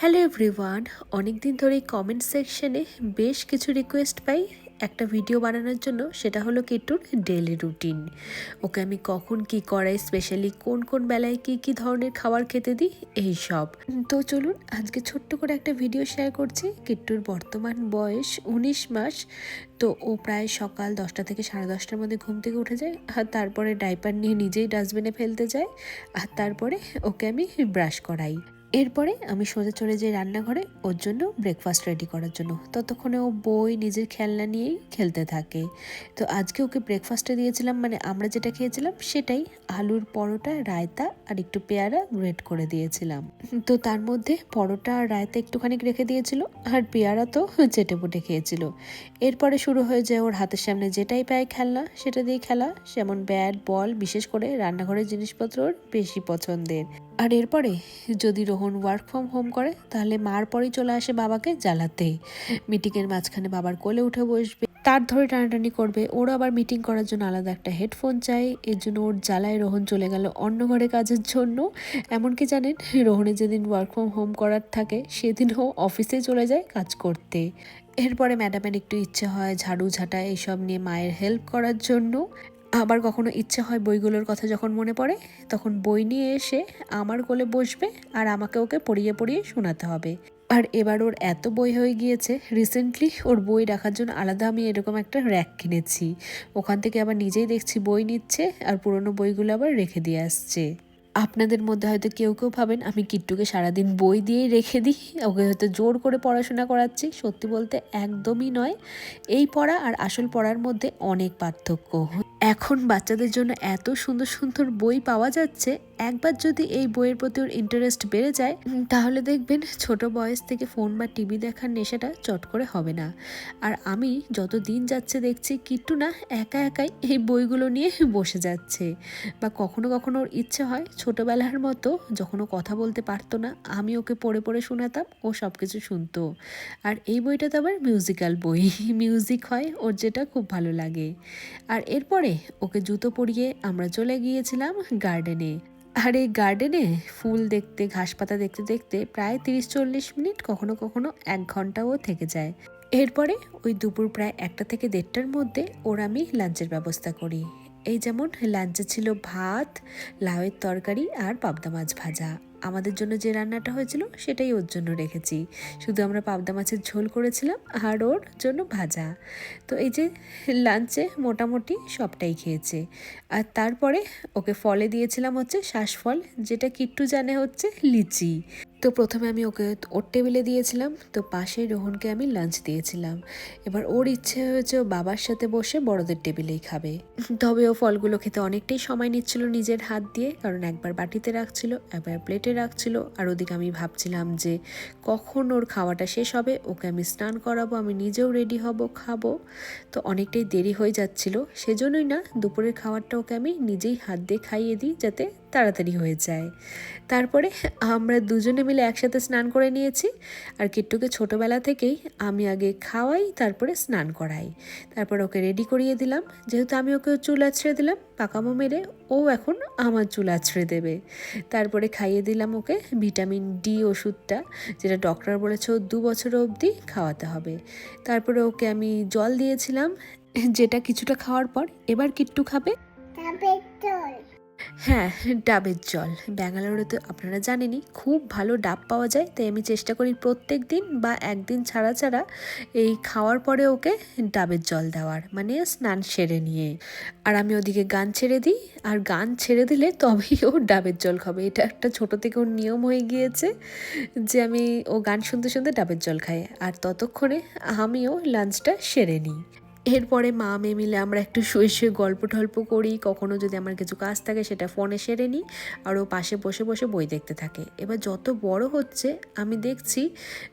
Hello everyone অনেক দিন ধরেই কমেন্ট সেকশনে বেশ কিছু রিকোয়েস্ট পাই। একটা ভিডিও বানানোর জন্য, সেটা হলো কিট্টুর ডেলি রুটিন ওকে আমি কখন কি করাই স্পেশালি কোন কোন বেলায় কি কি ধরনের খাবার খেতে দিই এই সব তো চলুন, আজকে ছোট্ট করে একটা ভিডিও শেয়ার করছি। কিট্টুর বর্তমান বয়স উনিশ মাস। তো ও প্রায় সকাল দশটা থেকে সাড়ে দশটার মধ্যে ঘুম থেকে উঠে যায়, আর তারপরে ডাইপার নিয়ে নিজেই ডাস্টবিনে ফেলতে যায়, আর তারপরে ওকে আমি ব্রাশ করাই। এরপরে আমি সোজা চলে যাই রান্নাঘরে, ওর জন্য ব্রেকফাস্ট রেডি করার জন্য। ততক্ষণে ও বই, নিজের খেলনা নিয়েই খেলতে থাকে। তো আজকে ওকে ব্রেকফাস্টে দিয়েছিলাম মানে আমরা যেটা খেয়েছিলাম সেটাই আলুর পরোটা, রায়তা আর একটু পেয়ারা গ্রেট করে দিয়েছিলাম। তো তার মধ্যে পরোটা আর রায়তা একটুখানি রেখে দিয়েছিল আর পেয়ারা তো চেটে পুটে খেয়েছিল। এরপরে শুরু হয়ে যায় ওর হাতের সামনে যেটাই পায় খেলনা, সেটা দিয়ে খেলা। যেমন ব্যাট বল বিশেষ করে রান্নাঘরের জিনিসপত্র ওর বেশি পছন্দের। আর এরপরে যদি রোহন ওয়ার্ক ফ্রম হোম করে, তাহলে মার পরেই চলে আসে বাবাকে জ্বালাতে। মিটিংয়ের মাঝখানে বাবার কোলে উঠে বসবে। তার ধরে টানাটানি করবে। ওর আবার মিটিং করার জন্য আলাদা একটা হেডফোন চাই। এর জন্য ওর জ্বালায় রোহন চলে গেল অন্য ঘরে কাজের জন্য। এমনকি জানেন, রোহনের যেদিন ওয়ার্ক ফ্রম হোম করার থাকে, সেদিনও অফিসে চলে যায় কাজ করতে। এরপরে ম্যাডামের একটু ইচ্ছে হয় ঝাড়ু ঝাঁটা এইসব নিয়ে মায়ের হেল্প করার জন্য। আবার কখনো ইচ্ছে হয় বইগুলোর কথা যখন মনে পড়ে, তখন বই নিয়ে এসে আমার কোলে বসবে আর আমাকে ওকে পড়িয়ে পড়িয়ে শোনাতে হবে। আর এবার ওর এত বই হয়ে গিয়েছে রিসেন্টলি ওর বই রাখার জন্য আলাদা আমি এরকম একটা র্যাক কিনেছি। ওখান থেকে আবার নিজেই দেখছি বই নিচ্ছে আর পুরনো বইগুলো আবার রেখে দিয়ে আসছে। আপনাদের মধ্যে হয়তো কেউ কেউ ভাবেন, আমি কিট্টুকে সারাদিন বই দিয়েই রেখে দিই, ওকে হয়তো জোর করে পড়াশোনা করাচ্ছি, সত্যি বলতে একদমই নয়। এই পড়া আর আসল পড়ার মধ্যে অনেক পার্থক্য। এখন বাচ্চাদের জন্য এত সুন্দর সুন্দর বই পাওয়া যাচ্ছে, একবার যদি এই বইয়ের প্রতি ওর ইন্টারেস্ট বেড়ে যায় তাহলে দেখবেন ছোট বয়স থেকে ফোন বা টিভি দেখার নেশাটা চট করে হবে না। আর আমি যত দিন যাচ্ছে দেখছি কিট্টু না একা একাই এই বইগুলো নিয়ে বসে যাচ্ছে। বা কখনো কখনো ওর ইচ্ছে হয় ছোটবেলার মতো যখন ও কথা বলতে পারতো না, আমি ওকে পড়ে পড়ে শোনাতাম, ও সব কিছু শুনতো। আর এই বইটা তো আবার মিউজিক্যাল বই মিউজিক হয়, ওর যেটা খুব ভালো লাগে। আর এরপরে ওকে জুতো পরিয়ে আমরা চলে গিয়েছিলাম গার্ডেনে। আর এই গার্ডেনে ফুল দেখতে ঘাস পাতা দেখতে দেখতে প্রায় তিরিশ চল্লিশ মিনিট কখনো কখনো এক ঘন্টাও থেকে যায়। এরপরে ওই দুপুর প্রায় একটা থেকে দেড়টার মধ্যে ওর আমি লাঞ্চের ব্যবস্থা করি। এই যেমন লাঞ্চে ছিল ভাত, লাউয়ের তরকারি আর পাবদা মাছ ভাজা। আমাদের জন্য যে রান্নাটা হয়েছিল সেটাই ওর জন্য রেখেছি। শুধু আমরা পাবদা মাছের ঝোল করেছিলাম আর ওর জন্য ভাজা। তো এই যে লাঞ্চে মোটামুটি সবটাই খেয়েছে। আর তারপরে ওকে ফলে দিয়েছিলাম হচ্ছে শ্বাসফল যেটা কিট্টু জানে হচ্ছে লিচি। তো প্রথমে আমি ওকে ওর টেবিলে দিয়েছিলাম, তো পাশে রোহনকে আমি লাঞ্চ দিয়েছিলাম। এবার ওর ইচ্ছে হয়েছে ও বাবার সাথে বসে বড়দের টেবিলেই খাবে। তবে ও ফলগুলো খেতে অনেকটাই সময় নিচ্ছিল নিজের হাত দিয়ে, কারণ একবার বাটিতে রাখছিল, একবার প্লেটে রাখছিল, আর ওদিকে আমি ভাবছিলাম যে কখন ওর খাওয়াটা শেষ হবে, ওকে আমি স্নান করাবো, আমি নিজেও রেডি হব, খাব। তো অনেকটাই দেরি হয়ে যাচ্ছিল, সেজন্যই না, দুপুরের খাবারটা ওকে আমি নিজেই হাত দিয়ে খাইয়ে দিই, যাতে তাড়াতাড়ি হয়ে যায়। তারপরে আমরা দুজনে মিলে একসাথে স্নান করে নিয়েছি। আর কিট্টুকে ছোটোবেলা থেকেই আমি আগে খাওয়াই, তারপরে স্নান করাই। তারপর ওকে রেডি করিয়ে দিলাম। যেহেতু আমি ওকে চুল আছড়ে দিলাম, পাকামো মেরে ও এখন আমার চুল আছড়ে দেবে। তারপরে খাইয়ে দিলাম ওকে ভিটামিন ডি ওষুধটা, যেটা ডক্টর বলেছে ও দু বছর অবধি খাওয়াতে হবে। তারপরে ওকে আমি জল দিয়েছিলাম, যেটা কিছুটা খাওয়ার পর এবার কিট্টু খাবে। হ্যাঁ ডাবের জল। ব্যাঙ্গালোরে তো আপনারা জানেনই, খুব ভালো ডাব পাওয়া যায়। তাই আমি চেষ্টা করি প্রত্যেক দিন বা একদিন ছাড়া ছাড়া এই খাওয়ার পরে ওকে ডাবের জল দেওয়ার মানে স্নান সেরে নিয়ে। আর আমি ওদিকে গান ছেড়ে দিই, আর গান ছেড়ে দিলে তবেই ও ডাবের জল খাবে। এটা একটা ছোট থেকে ওর নিয়ম হয়ে গিয়েছে যে আমি ও গান শুনতে শুনতে ডাবের জল খাই। আর ততক্ষণে আমিও লাঞ্চটা সেরে নিই। এরপরে মা মেয়ে মিলে আমরা একটু শুয়ে শুয়ে গল্প টল্প করি। কখনো যদি আমার কিছু কাজ থাকে সেটা ফোনে সেরে নিই আর ও পাশে বসে বসে বই দেখতে থাকে। এবার যত বড় হচ্ছে, আমি দেখছি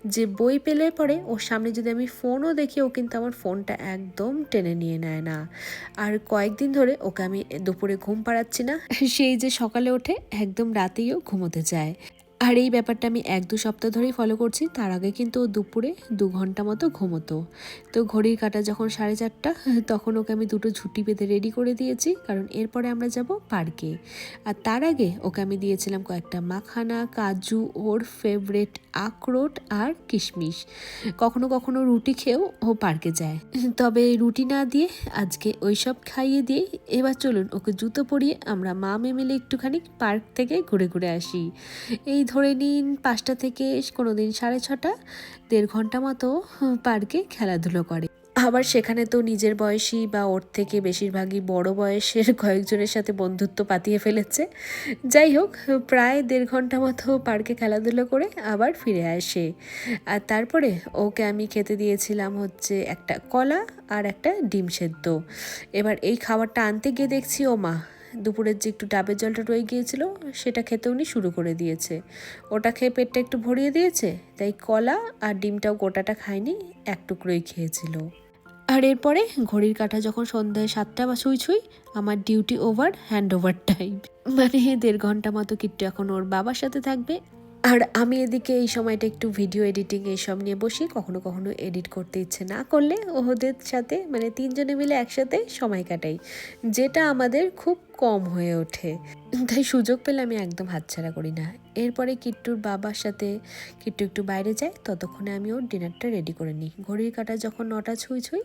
যে বই পেলে পরে ওর সামনে যদি আমি ফোনও দেখি, ও কিন্তু আমার ফোনটা একদম টেনে নিয়ে নেয় না। আর কয়েকদিন ধরে ওকে আমি দুপুরে ঘুম পাড়াচ্ছি না। সেই যে সকালে ওঠে, একদম রাতেইও ঘুমোতে যায়। আর এই ব্যাপারটা আমি এক দু সপ্তাহ ধরেই ফলো করছি। তার আগে কিন্তু ও দুপুরে দু ঘণ্টা মতো ঘুমোতো। তো ঘড়ির কাটা যখন সাড়ে চারটা, তখন ওকে আমি দুটো ঝুটি বেঁধে রেডি করে দিয়েছি। কারণ এরপরে আমরা যাব পার্কে। আর তার আগে ওকে আমি দিয়েছিলাম কয়েকটা মাখানা, কাজু, ওর ফেভারেট আখরোট আর কিশমিশ। কখনো কখনো রুটি খেয়েও ও পার্কে যায়। তবে রুটি না দিয়ে আজকে ওইসব খাইয়ে দিয়ে এবার চলুন ওকে জুতো পরিয়ে আমরা মা মেয়ে মিলে একটুখানি পার্ক থেকে ঘুরে ঘুরে আসি। এই ধরে নিন পাঁচটা থেকে কোনো দিন সাড়ে ছটা, দেড় ঘণ্টা মতো পার্কে খেলাধুলো করে। আবার সেখানে তো নিজের বয়সী বা ওর থেকে বেশিরভাগই বড় বয়সের কয়েকজনের সাথে বন্ধুত্ব পাতিয়ে ফেলেছে। যাই হোক, প্রায় দেড় ঘণ্টা মতো পার্কে খেলাধুলো করে আবার ফিরে আসে। আর তারপরে ওকে আমি খেতে দিয়েছিলাম হচ্ছে একটা কলা আর একটা ডিম সেদ্ধ। এবার এই খাবারটা আনতে গিয়ে দেখছি ও মা দুপুরের যে একটু ডাবের জলটা রয়ে গিয়েছিল, সেটা খেতে উনি শুরু করে দিয়েছে। ওটা খেয়ে পেটটা একটু ভরিয়ে দিয়েছে, তাই কলা আর ডিমটাও গোটাটা খায়নি, এক টুকরোই খেয়েছিল। আর এরপরে ঘড়ির কাঁটা যখন সন্ধ্যায় সাতটা বা ছুঁই ছুঁই, আমার duty over hand over time. মানে দেড় ঘণ্টা মতো কিট্টু এখন ওর বাবার সাথে থাকবে। আর আমি এদিকে এই সময়টা একটু ভিডিও এডিটিং এইসব নিয়ে বসি, কখনো কখনো এডিট করতে ইচ্ছে না করলে ওদের সাথে মানে তিনজনে মিলে একসাথে সময় কাটাই। যেটা আমাদের খুব কম হয়ে ওঠে। তাই সুযোগ পেলে আমি একদম হাতছাড়া করি না। এরপরে কিট্টুর বাবার সাথে কিট্টু একটু বাইরে যায়, ততক্ষণে আমি ওর ডিনারটা রেডি করে নিই। ঘড়ির কাটা যখন নটা ছুঁই ছুঁই,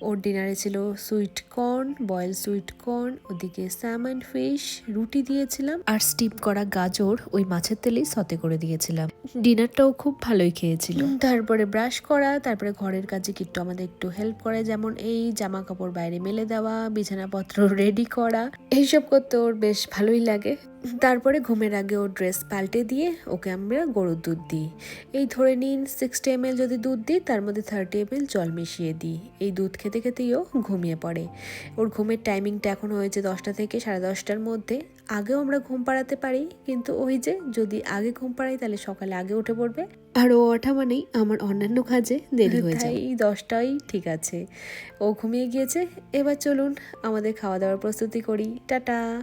ওর ডিনারে ছিল sweet corn, boiled sweet corn, ওদিকে স্যামন ফিশ রুটি দিয়েছিলাম, আর স্টিপ করা গাজর ওই মাছের তেলেই সতে করে দিয়েছিলাম। ডিনারটাও খুব ভালোই খেয়েছিল। তারপরে ব্রাশ করা, তারপরে ঘরের কাজে কিট্টু আমাদের একটু হেল্প করে, যেমন এই জামা কাপড় বাইরে মেলে দেওয়া, বিছানাপত্র রেডি করা। এইসব করতে ওর বেশ ভালোই লাগে। তারপরে ঘুমের আগে ও ড্রেস পাল্টে দিয়ে ওকে আমরা গরুর দুধ দিই। এই ধরে নিন সিক্সটি এম যদি দুধ দিই তার মধ্যে থার্টি এম জল মিশিয়ে দিই। এই দুধ খেতে খেতেই ও ঘুমিয়ে পড়ে। ওর ঘুমের টাইমিংটা এখন হয়েছে দশটা থেকে সাড়ে দশটার মধ্যে। আগেও আমরা ঘুম পাড়াতে পারি কিন্তু ওই যে যদি আগে ঘুম পাড়াই তাহলে সকালে আগে উঠে পড়বে। আর ও ওঠা মানেই আমার অন্যান্য কাজে দেরি হয়ে যায়। এই দশটাই ঠিক আছে। ও ঘুমিয়ে গিয়েছে। এবার চলুন আমাদের খাওয়া দাওয়ার প্রস্তুতি করি। টাটা!